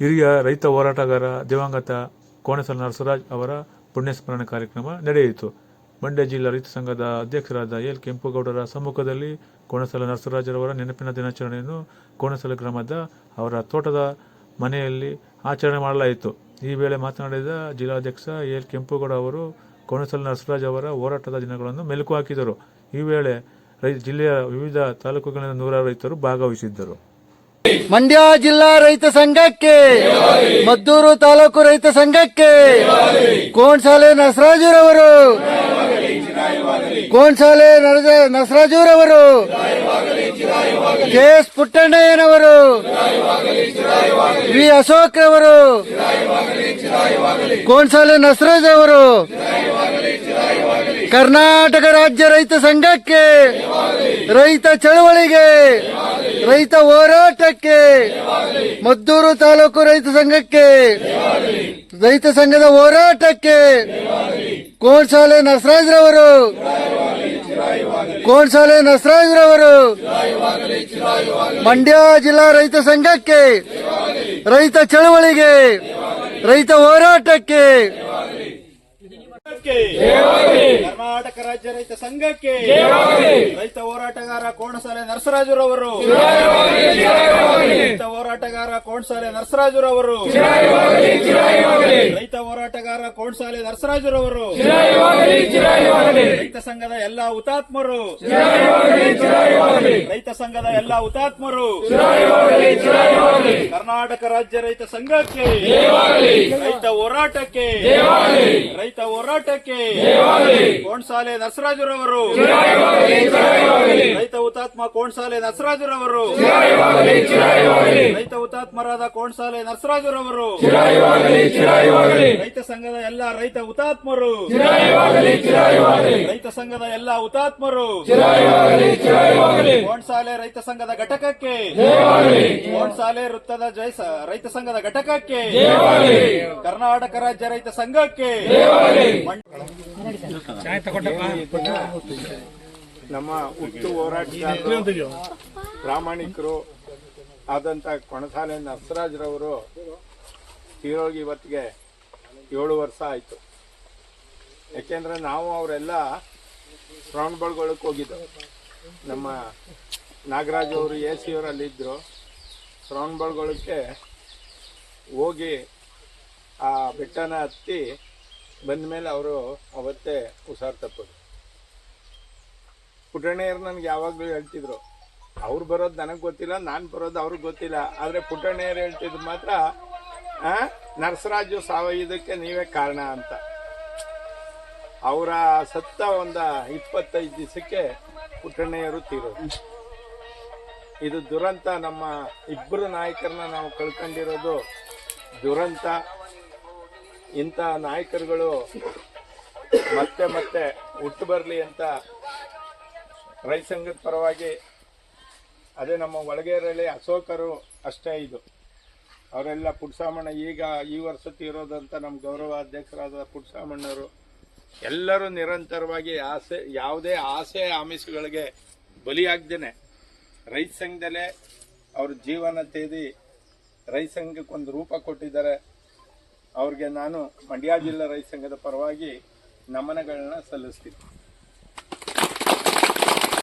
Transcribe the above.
ಹಿರಿಯ ರೈತ ಹೋರಾಟಗಾರ ದಿವಂಗತ ಕೋಣಸಲ ನರಸರಾಜ್ ಅವರ ಪುಣ್ಯಸ್ಮರಣೆ ಕಾರ್ಯಕ್ರಮ ನಡೆಯಿತು. ಮಂಡ್ಯ ಜಿಲ್ಲಾ ರೈತ ಸಂಘದ ಅಧ್ಯಕ್ಷರಾದ ಎಲ್ ಕೆಂಪುಗೌಡರ ಸಮ್ಮುಖದಲ್ಲಿ ಕೋಣಸಲ ನರಸರಾಜರವರ ನೆನಪಿನ ದಿನಾಚರಣೆಯನ್ನು ಕೋಣಸಲ ಗ್ರಾಮದ ಅವರ ತೋಟದ ಮನೆಯಲ್ಲಿ ಆಚರಣೆ ಮಾಡಲಾಯಿತು. ಈ ವೇಳೆ ಮಾತನಾಡಿದ ಜಿಲ್ಲಾಧ್ಯಕ್ಷ ಎಲ್ ಕೆಂಪುಗೌಡ ಅವರು ಕೋಣಸಲ ನರಸರಾಜ್ ಅವರ ಹೋರಾಟದ ದಿನಗಳನ್ನು ಮೆಲುಕು ಹಾಕಿದರು. ಈ ವೇಳೆ ರೈ, ಜಿಲ್ಲೆಯ ವಿವಿಧ ತಾಲೂಕುಗಳಿಂದ ನೂರಾರು ರೈತರು ಭಾಗವಹಿಸಿದ್ದರು. ಮಂಡ್ಯ ಜಿಲ್ಲಾ ರೈತ ಸಂಘಕ್ಕೆ, ಮದ್ದೂರು ತಾಲೂಕು ರೈತ ಸಂಘಕ್ಕೆ ಕೋಣಸಾಲೆ ನಸರಾಜುರವರು ಕೋಣಸಾಲೆ ನಸರಾಜುರವರು ಕೆ ಎಸ್ ಪುಟ್ಟಣ್ಣಯ್ಯನವರು, ವಿ. ಅಶೋಕ್ ರವರು ಕೋಣಸಾಲೆ ನಸರಾಜ್ ಅವರು ಕರ್ನಾಟಕ ರಾಜ್ಯ ರೈತ ಸಂಘಕ್ಕೆ ರೈತ ಚಳವಳಿಗೆ ರೈತ ಹೋರಾಟಕ್ಕೆ, ಮದ್ದೂರು ತಾಲೂಕು ರೈತ ಸಂಘಕ್ಕೆ, ರೈತ ಸಂಘದ ಹೋರಾಟಕ್ಕೆ ಕೋಣ್ಸಾಲೆ ನಸರಾಜ್ರವರು ಕೋಣ್ಸಾಲೆ ನಸರಾಜ್ರವರು ಮಂಡ್ಯ ಜಿಲ್ಲಾ ರೈತ ಸಂಘಕ್ಕೆ, ರೈತ ಚಳವಳಿಗೆ, ರೈತ ಹೋರಾಟಕ್ಕೆ ಕರ್ನಾಟಕ ರಾಜ್ಯ ರೈತ ಸಂಘಕ್ಕೆ. ರೈತ ಹೋರಾಟಗಾರ ಕೋಣಸಾಲೆ ನರಸರಾಜುರವರು. ಹೋರಾಟಗಾರ ಕೋಣಸಾಲೆ ನರಸರಾಜುರವರು. ರೈತ ಹೋರಾಟಗಾರ ಕೋಣಸಾಲೆ ನರಸರಾಜುರವರು. ರೈತ ಸಂಘದ ಎಲ್ಲಾ ಹುತಾತ್ಮರು. ರೈತ ಸಂಘದ ಎಲ್ಲಾ ಹುತಾತ್ಮರು. ಕರ್ನಾಟಕ ರಾಜ್ಯ ರೈತ ಸಂಘಕ್ಕೆ. ರೈತ ಹೋರಾಟಕ್ಕೆ. ರೈತ ಹೋರಾಟಕ್ಕೆ. ಕೋಣಸಾಲೆ ನರಸರಾಜುರವರು. ರೈತ ಹುತಾತ್ಮ ಕೋಣ್ಸಾಲೆ ನರಸರಾಜುರವರು. ರೈತ ಹುತಾತ್ಮರಾದ ಕೋಣಸಾಲೆ ನರಸರಾಜುರವರು. ರೈತ ಸಂಘದ ಎಲ್ಲ ರೈತ ಹುತಾತ್ಮರು. ರೈತ ಸಂಘದ ಎಲ್ಲ ಹುತಾತ್ಮರು. ಕೋಣಸಾಲೆ ರೈತ ಸಂಘದ ಘಟಕಕ್ಕೆ. ಕೋಣಸಾಲೆ ವೃತ್ತದ ಜಯ ರೈತ ಸಂಘದ ಘಟಕಕ್ಕೆ. ಕರ್ನಾಟಕ ರಾಜ್ಯ ರೈತ ಸಂಘಕ್ಕೆ. ನಮ್ಮ ಹುಟ್ಟು ಹೋರಾಟಗಾರರು ಪ್ರಾಮಾಣಿಕರು ಆದಂತ ಕೊಣಸಾಲೆ ನರಸರಾಜ್ರವರು ತೀರೋಗಿ ಇವತ್ತಿಗೆ ಏಳು ವರ್ಷ ಆಯ್ತು. ಯಾಕೆಂದ್ರೆ ನಾವು ಅವರೆಲ್ಲ ಶ್ರವಣಬೆಳಗೊಳಕ್ಕೆ ಹೋಗಿದ್ದೆವು. ನಮ್ಮ ನಾಗರಾಜ್ ಅವರು, ಎ ಸಿ ಅವರಲ್ಲಿದ್ದರು ಶ್ರವಣಬೆಳಗೊಳಕ್ಕೆ ಹೋಗಿ ಆ ಬೆಟ್ಟನ ಹತ್ತಿ ಬಂದ ಮೇಲೆ ಅವರು ಅವತ್ತೇ ಹುಷಾರು ತಪ್ಪದು ಪುಟಣಿಯರು ನನಗೆ ಯಾವಾಗಲೂ ಹೇಳ್ತಿದ್ರು ಅವ್ರು ಬರೋದು ನನಗೆ ಗೊತ್ತಿಲ್ಲ, ನಾನು ಬರೋದು ಅವ್ರಿಗೆ ಗೊತ್ತಿಲ್ಲ. ಆದರೆ ಪುಟ್ಟಣ್ಣಯ್ಯರು ಹೇಳ್ತಿದ್ರು ಮಾತ್ರ ನರಸರಾಜು ಸಾವಯುವುದಕ್ಕೆ ನೀವೇ ಕಾರಣ ಅಂತ. ಅವರ ಸತ್ತ ಒಂದು ಇಪ್ಪತ್ತೈದು ದಿವಸಕ್ಕೆ ಪುಟ್ಟಣ್ಣಯ್ಯರು ತೀರೋದು. ಇದು ದುರಂತ, ನಮ್ಮ ಇಬ್ಬರು ನಾಯಕರನ್ನ ನಾವು ಕಳ್ಕೊಂಡಿರೋದು ದುರಂತ. ಇಂಥ ನಾಯಕರುಗಳು ಮತ್ತೆ ಮತ್ತೆ ಹುಟ್ಟು ಬರಲಿ ಅಂತ ರೈತ ಸಂಘದ ಪರವಾಗಿ ಅದೇ ನಮ್ಮ ಒಳಗೇರಲ್ಲಿ ಅಶೋಕರು ಅಷ್ಟೇ ಇದು. ಅವರೆಲ್ಲ ಪುಟ್ಸಾಮಣ್ಣ ಈಗ ಈ ವರ್ಷ ತೀರೋದಂತ ನಮ್ಮ ಗೌರವ ಅಧ್ಯಕ್ಷರಾದ ಪುಟ್ಸಾಮಣ್ಣವರು ಎಲ್ಲರೂ ನಿರಂತರವಾಗಿ ಆಸೆ, ಯಾವುದೇ ಆಸೆ ಆಮಿಷಗಳಿಗೆ ಬಲಿಯಾಗ್ದೇನೆ. ರೈತ ಸಂಘದಲ್ಲೇ ಅವ್ರ ಜೀವನ ತೇದಿ ರೈತ ಸಂಘಕ್ಕೆ ಒಂದು ರೂಪ ಕೊಟ್ಟಿದ್ದಾರೆ. ಅವ್ರಿಗೆ ನಾನು ಮಂಡ್ಯ ಜಿಲ್ಲಾ ರೈತ ಸಂಘದ ಪರವಾಗಿ ನಮನಗಳನ್ನ ಸಲ್ಲಿಸ್ತೀನಿ.